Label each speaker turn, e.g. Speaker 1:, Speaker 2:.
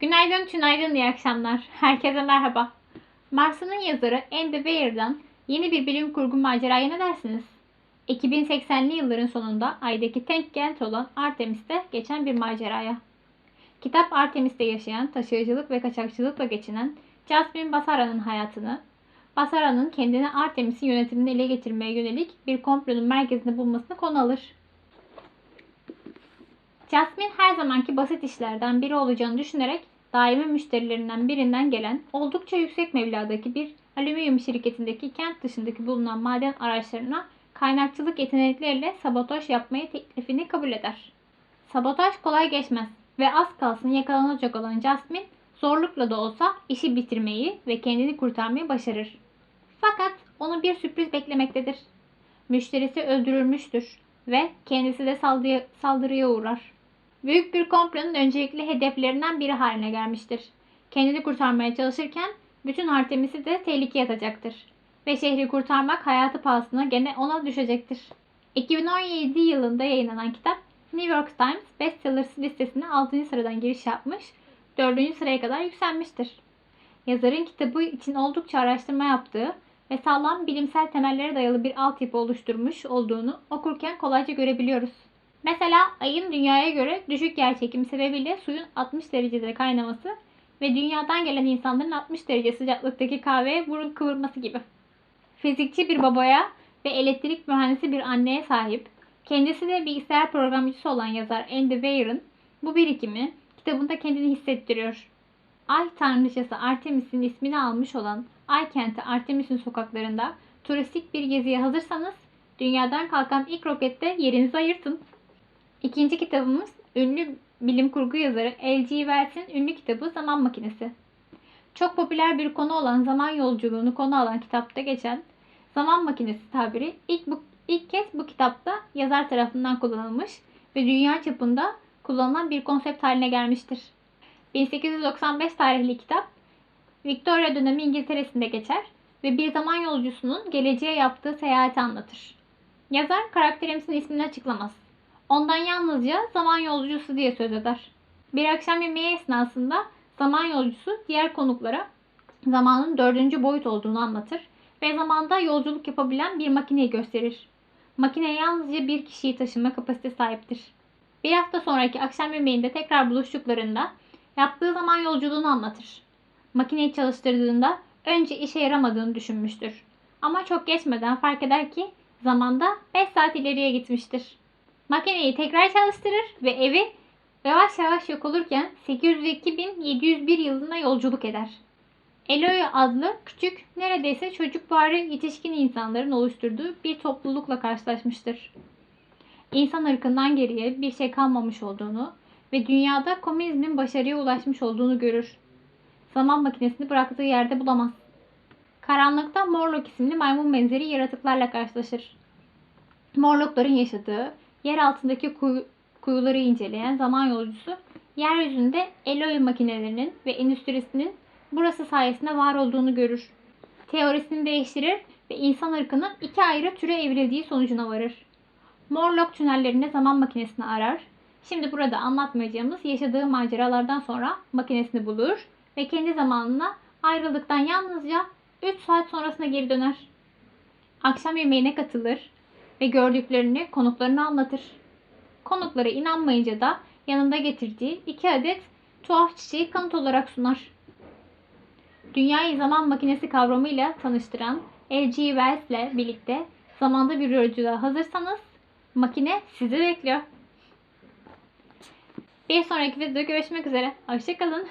Speaker 1: Günaydın, tünaydın, iyi akşamlar. Herkese merhaba. Mars'ın yazarı Andy Weir'dan yeni bir bilim kurgu maceraya ne dersiniz? 2080'li yılların sonunda Ay'daki tek kent olan Artemis'te geçen bir maceraya. Kitap Artemis'te yaşayan, taşıyıcılık ve kaçakçılıkla geçinen Jasmine Basara'nın hayatını, Basara'nın kendini Artemis'in yönetimini ele geçirmeye yönelik bir komplonun merkezinde bulmasını konu alır. Jasmine her zamanki basit işlerden biri olacağını düşünerek daimi müşterilerinden birinden gelen oldukça yüksek mebladaki bir alüminyum şirketindeki kent dışındaki bulunan maden araçlarına kaynakçılık yetenekleriyle sabotaj yapmayı teklifini kabul eder. Sabotaj kolay geçmez ve az kalsın yakalanacak olan Jasmine zorlukla da olsa işi bitirmeyi ve kendini kurtarmayı başarır. Fakat onu bir sürpriz beklemektedir. Müşterisi öldürülmüştür ve kendisi de saldırıya, uğrar. Büyük bir komplonun öncelikli hedeflerinden biri haline gelmiştir. Kendini kurtarmaya çalışırken bütün Artemis'i de tehlikeye atacaktır. Ve şehri kurtarmak hayatı pahasına gene ona düşecektir. 2017 yılında yayınlanan kitap New York Times Bestsellers listesine 6. sıradan giriş yapmış, 4. sıraya kadar yükselmiştir. Yazarın kitabı için oldukça araştırma yaptığı ve sağlam bilimsel temellere dayalı bir altyapı oluşturmuş olduğunu okurken kolayca görebiliyoruz. Mesela ayın dünyaya göre düşük yerçekimi sebebiyle suyun 60 derecede kaynaması ve dünyadan gelen insanların 60 derece sıcaklıktaki kahveye burun kıvırması gibi. Fizikçi bir babaya ve elektrik mühendisi bir anneye sahip, kendisi de bilgisayar programcısı olan yazar Andy Weir'ın bu birikimi kitabında kendini hissettiriyor. Ay tanrıçası Artemis'in ismini almış olan Ay kenti Artemis'in sokaklarında turistik bir geziye hazırsanız dünyadan kalkan ilk rokette yerinizi ayırtın. İkinci kitabımız ünlü bilim kurgu yazarı L.G. Wells'in ünlü kitabı Zaman Makinesi. Çok popüler bir konu olan zaman yolculuğunu konu alan kitapta geçen zaman makinesi tabiri ilk, bu, ilk kez bu kitapta yazar tarafından kullanılmış ve dünya çapında kullanılan bir konsept haline gelmiştir. 1895 tarihli kitap Victoria dönemi İngiltere'sinde geçer ve bir zaman yolcusunun geleceğe yaptığı seyahati anlatır. Yazar karakterimizin ismini açıklamaz. Ondan yalnızca zaman yolcusu diye söz eder. Bir akşam yemeği esnasında zaman yolcusu diğer konuklara zamanın dördüncü boyut olduğunu anlatır ve zamanda yolculuk yapabilen bir makineyi gösterir. Makine yalnızca bir kişiyi taşıma kapasitesi sahiptir. Bir hafta sonraki akşam yemeğinde tekrar buluştuklarında yaptığı zaman yolculuğunu anlatır. Makineyi çalıştırdığında önce işe yaramadığını düşünmüştür. Ama çok geçmeden fark eder ki zamanda 5 saat ileriye gitmiştir. Makineyi tekrar çalıştırır ve evi yavaş yavaş yok olurken 802.701 yılına yolculuk eder. Eloy adlı küçük, neredeyse çocukvari yetişkin insanların oluşturduğu bir toplulukla karşılaşmıştır. İnsan ırkından geriye bir şey kalmamış olduğunu ve dünyada komünizmin başarıya ulaşmış olduğunu görür. Zaman makinesini bıraktığı yerde bulamaz. Karanlıkta Morlock isimli maymun benzeri yaratıklarla karşılaşır. Morlockların yaşadığı, yer altındaki kuyu, kuyuları inceleyen zaman yolcusu, yeryüzünde Eloy makinelerinin ve endüstrisinin burası sayesinde var olduğunu görür. Teorisini değiştirir ve insan ırkının iki ayrı türe evrildiği sonucuna varır. Morlock tünellerinde zaman makinesini arar. Şimdi burada anlatmayacağımız yaşadığı maceralardan sonra makinesini bulur ve kendi zamanına ayrıldıktan yalnızca 3 saat sonrasında geri döner. Akşam yemeğine katılır ve gördüklerini konuklarına anlatır. Konukları inanmayınca da yanında getirdiği iki adet tuhaf çiçeği kanıt olarak sunar. Dünyayı zaman makinesi kavramıyla tanıştıran L.G. Wells ile birlikte zamanda bir yolculuğa hazırsanız makine sizi bekliyor. Bir sonraki videoda görüşmek üzere. Hoşçakalın.